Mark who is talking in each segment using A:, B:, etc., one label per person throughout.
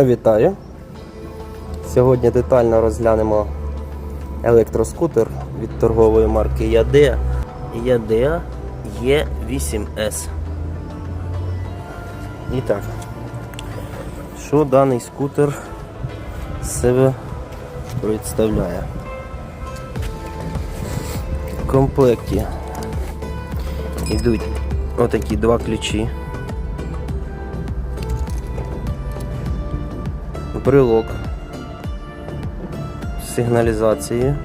A: Вітаю! Сьогодні детально розглянемо електроскутер від торгової марки Yadea Yadea E8S. І так, що даний скутер себе представляє? В комплекті йдуть отакі два ключі. Брелок з сигналізацією.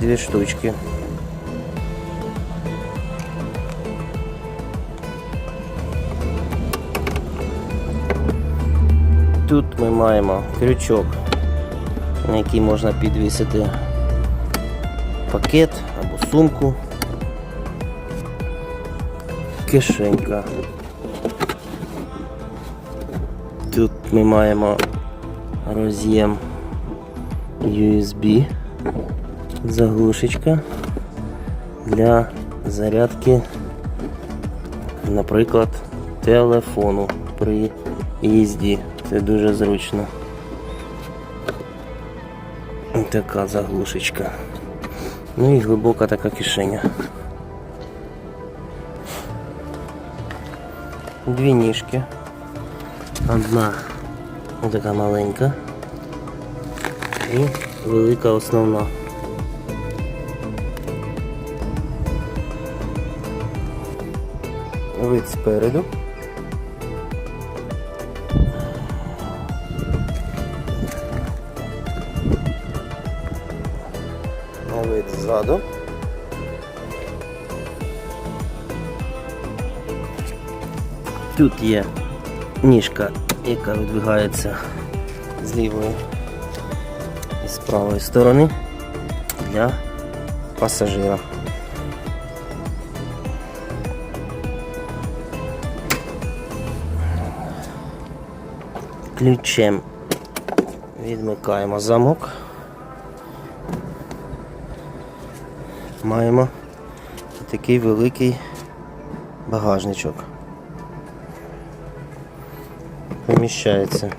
A: Дві штучки. Тут ми маємо крючок, на який можна підвісити пакет або сумку. Кишенька. Ми маємо роз'єм USB, заглушечка для зарядки, наприклад, телефону при їзді. Це дуже зручно. Така заглушечка. Ну і глибока така кишеня. Дві ніжки. Одна така маленька і велика основна. Вид спереду. Вид ззаду. Тут є ніжка, яка видвигається з лівої і з правої сторони для пасажира. Ключем відмикаємо замок. Маємо такий великий багажничок. Поміщається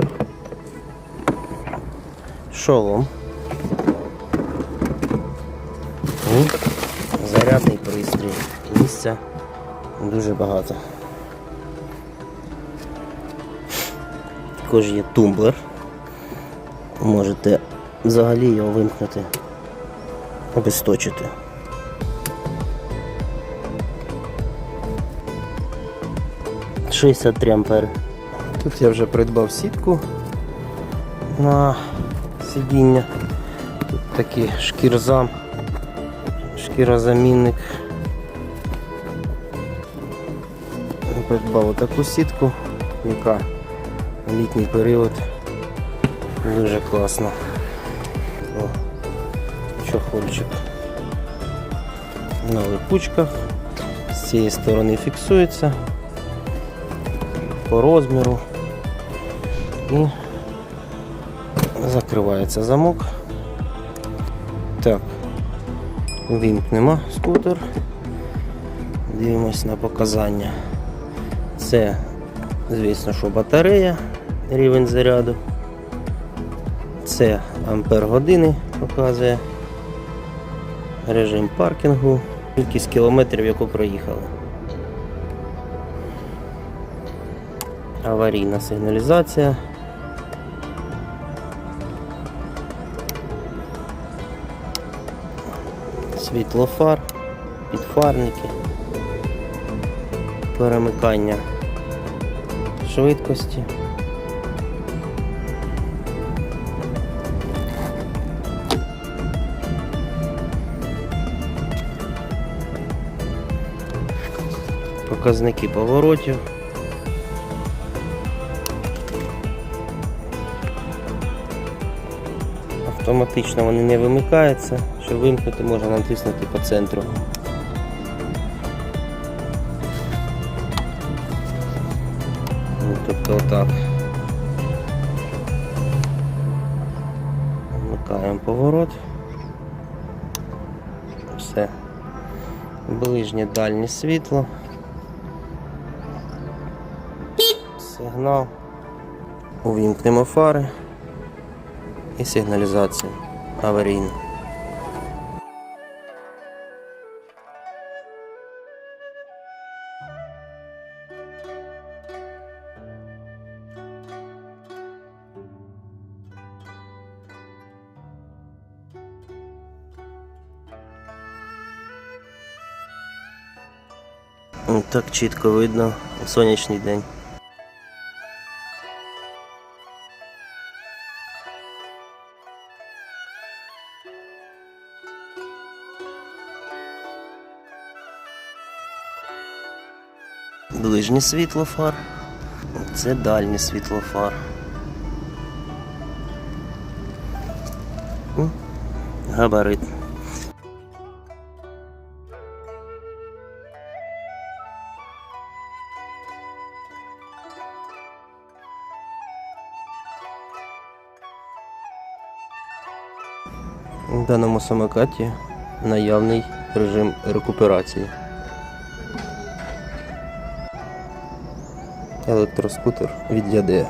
A: шолом і зарядний пристрій. Місця дуже багато. Також є тумблер. Можете взагалі його вимкнути, обесточити. Шістдесят ампери. Тут я вже придбав сітку на сидіння. Тут такий шкірзам, шкірозамінник. Придбав таку сітку, яка в літній період дуже класно. Чохольчик на липучках. З цієї сторони фіксується по розміру і закривається замок. Так, вімкнемо скутер, дивимось на показання. Це, звісно, що батарея, рівень заряду. Це ампер години показує режим паркінгу, кількість кілометрів, яку проїхали. аварійна сигналізація. Світлофар, підфарники, перемикання швидкості. Показники поворотів. Автоматично вони не вимикаються, щоб вимкнути можна натиснути по центру. Ну, Тобто отак. Вмикаємо поворот. Все. Ближнє дальнє світло. Сигнал. Увімкнемо фари і сигналізацію аварійну. М, Так чітко видно у сонячний день. Ближнє світло фар. Це дальнє світло фар. Габарит. В даному самокаті наявний режим рекуперації. Електроскутер від Ядея.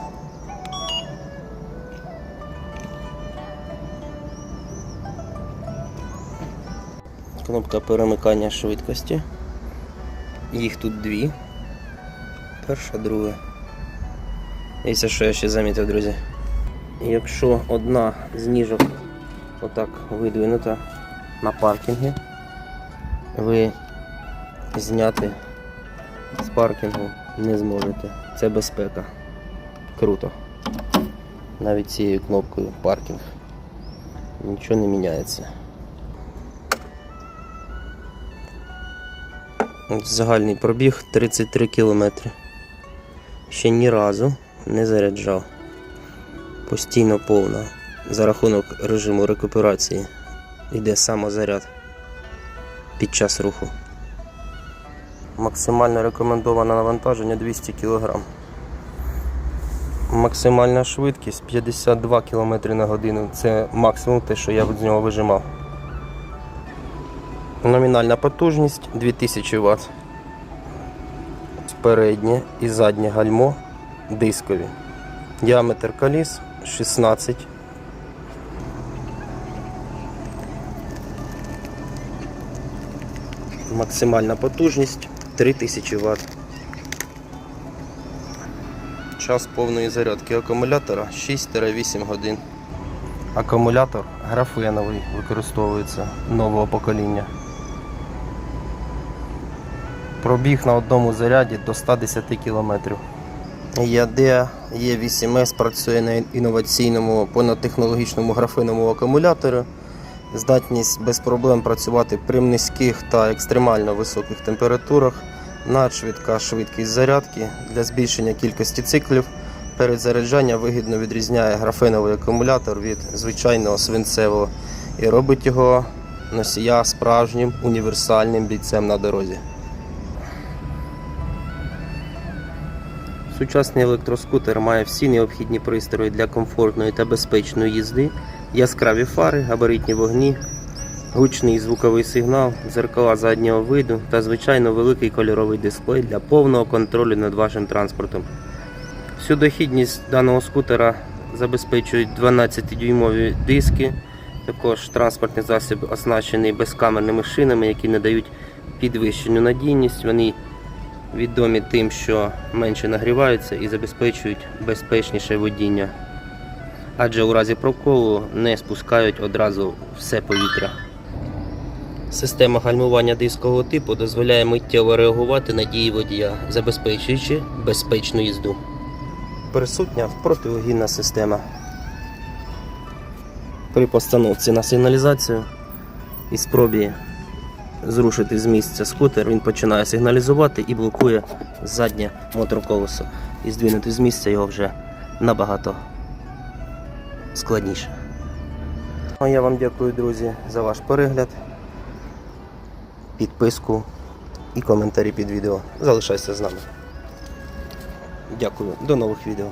A: Кнопка перемикання швидкості. Їх тут дві. Перша, друга. І це що я ще замітив, друзі. Якщо одна з ніжок отак видвинута на паркінгі, ви зняти з паркінгу не зможете. Це безпека. Круто. Навіть цією кнопкою паркінг. Нічого не міняється. Загальний пробіг 33 кілометри. Ще ні разу не заряджав. Постійно повна. За рахунок режиму рекуперації йде самозаряд під час руху. Максимально рекомендоване навантаження 200 кг. Максимальна швидкість 52 км на годину. Це максимум те, що я з нього вижимав. Номінальна потужність 2000 Вт. Переднє і заднє гальмо дискові. Діаметр коліс 16. Максимальна потужність 3000 Вт. Час повної зарядки акумулятора 6-8 годин. Акумулятор графеновий використовується нового покоління. Пробіг на одному заряді до 110 км. ЯД Е8С працює на інноваційному понадтехнологічному графиновому акумуляторі. Здатність без проблем працювати при низьких та екстремально високих температурах. Надшвидка швидкість зарядки для збільшення кількості циклів. Перед заряджанням вигідно відрізняє графеновий акумулятор від звичайного свинцевого і робить його носія справжнім універсальним бійцем на дорозі. Сучасний електроскутер має всі необхідні пристрої для комфортної та безпечної їзди, яскраві фари, габаритні вогні, гучний звуковий сигнал, зеркала заднього виду та звичайно великий кольоровий дисплей для повного контролю над вашим транспортом. Всю дохідність даного скутера забезпечують 12-дюймові диски. Також транспортний засіб оснащений безкамерними шинами, які надають підвищену надійність. Вони відомі тим, що менше нагріваються і забезпечують безпечніше водіння. Адже у разі проколу не спускають одразу все повітря. Система гальмування дискового типу дозволяє миттєво реагувати на дії водія, забезпечуючи безпечну їзду. Присутня протиугінна система. При постановці на сигналізацію і спробі зрушити з місця скутер, він починає сигналізувати і блокує заднє моторколесо. І здвинути з місця його вже набагато складніше. А я вам дякую, друзі, за ваш перегляд, підписку і коментарі під відео. Залишайся з нами. Дякую, до нових відео.